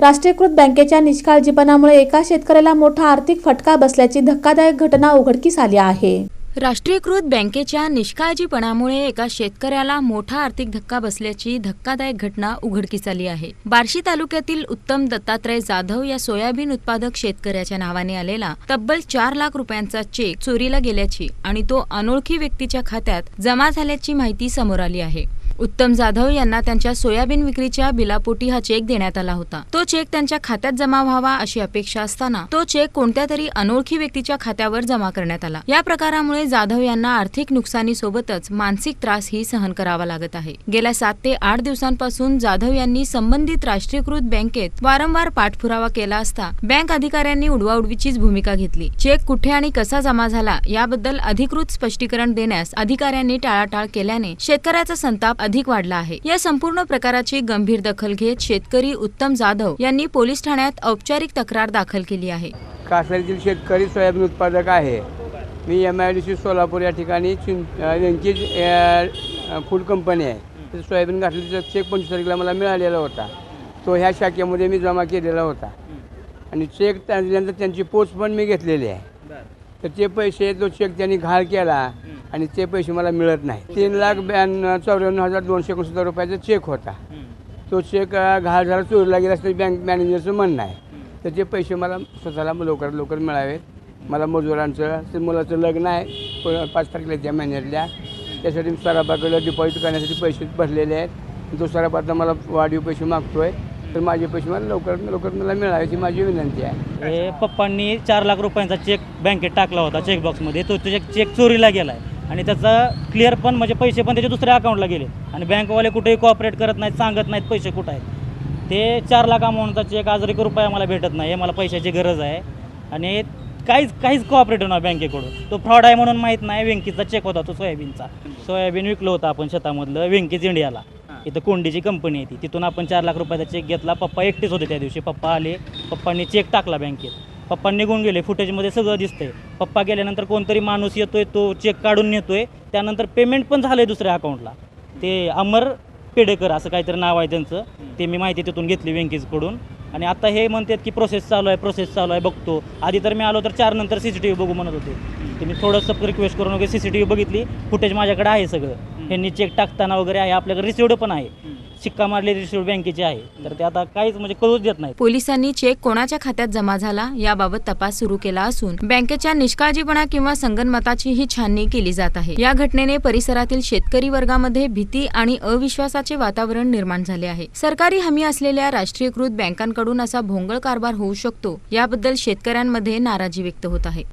राष्ट्रीयकृत बँकेच्या निष्काळजीपणामुळे एका शेतकऱ्याला मोठा आर्थिक फटका बसल्याची धक्कादायक घटना उघडकीस आली आहे. राष्ट्रीयकृत बँकेच्या निष्काळजीपणामुळे एका शेतकऱ्याला मोठा आर्थिक धक्का बसल्याची धक्कादायक घटना उघडकीस आली आहे. बार्शी तालुक्यातील उत्तम दत्तात्रय जाधव या सोयाबीन उत्पादक शेतकऱ्याच्या नावाने आलेला तब्बल चार लाख रुपयांचा चेक चोरीला गेल्याची आणि तो अनोळखी व्यक्तीच्या खात्यात जमा झाल्याची माहिती समोर आली आहे. उत्तम जाधव यांना त्यांच्या सोयाबीन विक्रीच्या बिलापोटी हा चेक देण्यात आला होता. तो चेक त्यांच्या खात्यात जमा व्हावा अशी अपेक्षा असताना तो चेक कोणत्या तरी अनोळखी व्यक्तीच्या खात्यावर जमा करण्यात आला. या प्रकारामुळे जाधव यांना आर्थिक नुकसानीसोबतच मानसिक त्रासही सहन करावा लागत आहे. गेल्या सात ते आठ दिवसांपासून जाधव यांनी संबंधित राष्ट्रीयकृत बँकेत वारंवार पाठपुरावा केला असता बँक अधिकाऱ्यांनी उडवाउडवीचीच भूमिका घेतली. चेक कुठे आणि कसा जमा झाला याबद्दल अधिकृत स्पष्टीकरण देण्यास अधिकाऱ्यांनी टाळाटाळ केल्याने शेतकऱ्याचा संताप अधिक वाढला आहे. या संपूर्ण प्रकाराची गंभीर दखल घेत शेतकरी उत्तम जाधव यांनी पोलीस ठाण्यात औपचारिक तक्रार दाखल केली आहे. कासारीतील शेतकरी सोयाबीन उत्पादक आहे. मी M I D C Solapur या ठिकाणी यांची फूड कंपनी आहे. तर सोयाबीन घातलीचा चेक पंचवीस तारखेला मला मिळालेला होता. तो ह्या शाखेमध्ये मी जमा केलेला होता. आणि चेक त्यानंतर त्यांची पोच पण मी घेतलेली आहे. तर ते पैसे तो चेक त्यांनी घाळ केला. आणि ते पैसे मला मिळत नाही. तीन लाख ब्याण्णव चौऱ्याण्णव हजार दोनशे एकोणसत्तर रुपयाचा चेक होता. तो चेक घाल घाळ झाला चोरीला गेला असं बँक मॅनेजरचं म्हणणं आहे. तर ते पैसे मला स्वतःला लवकरात लवकर मिळावेत. मला मजुरांचं ते मुलाचं लग्न आहे. प- पाच तारखेला त्या महिन्यातल्या त्यासाठी मी सराफाकडे डिपॉझिट करण्यासाठी पैसे भरलेले आहेत. तो सराफ आता मला वाढीव पैसे मागतोय. तर माझे पैसे मला लवकरात लवकर मला मिळावे ही माझी विनंती आहे. हे पप्पांनी चार लाख रुपयांचा चेक बँकेत टाकला होता चेकबॉक्समध्ये तो चेक चेक चोरीला गेला आहे आणि त्याचा क्लिअर पण म्हणजे पैसे पण त्याच्या दुसऱ्या अकाउंटला गेले. आणि बँकवाले कुठेही कॉपरेट करत नाहीत सांगत नाहीत पैसे कुठं आहेत. ते चार लाख अमाऊंटचा चेक आज एक रुपया मला भेटत नाही आहे मला पैशाची गरज आहे. आणि काहीच काहीच कॉपरेट होणार बँकेकडून. तो फ्रॉड आहे म्हणून माहीत नाही वेंकीचा चेक होता तो सोयाबीनचा. सोयाबीन विकलं होतं आपण शेतामधलं वेंकीज इंडियाला. इथं कोंडीची कंपनी आहे ती. तिथून आपण चार लाख रुपयाचा चेक घेतला. पप्पा एकटेच होते त्या दिवशी. पप्पा आले पप्पांनी चेक टाकला बँकेत. पप्पा निघून गेले फुटेजमध्ये सगळं दिसतंय. पप्पा गेल्यानंतर कोणतरी माणूस येतोय तो चेक काढून नेतोय. त्यानंतर पेमेंट पण झालंय दुसऱ्या अकाउंटला ते अमर पेडेकर असं काहीतरी नाव आहे त्यांचं. ते मी माहिती तिथून घेतली बँकेजकडून आणि आता हे म्हणतात की प्रोसेस चालू आहे प्रोसेस चालू आहे बघतो. आधी तर मी आलो तर चार नंतर सी सी टी व्ही बघू म्हणत होते. ते मी थोडंसं रिक्वेस्ट करून वगैरे सी सी टी व्ही बघितली फुटेज माझ्याकडे आहे सगळं. यांनी चेक टाकताना वगैरे आहे आपल्याकडे रिसिवड पण आहे. शिक्का मारले रिसिवड बँकेचे आहे. तर ते आता काहीच म्हणजे कळूच देत नाही पोलिसांनी चेक कोणाच्या खात्यात जमा झाला याबाबत तपास सुरू केला असून बँकेच्या निष्काळजीपणा किंवा संगनमताची ही छाननी केली जात आहे. या घटनेने परिसरातील शेतकरी वर्गामध्ये भीती आणि अविश्वासाचे वातावरण निर्माण झाले आहे. सरकारी हमी असलेल्या राष्ट्रीयकृत बँकांकडून असा भोंगळ कारभार होऊ शकतो याबद्दल शेतकऱ्यांमध्ये नाराजी व्यक्त होत आहे.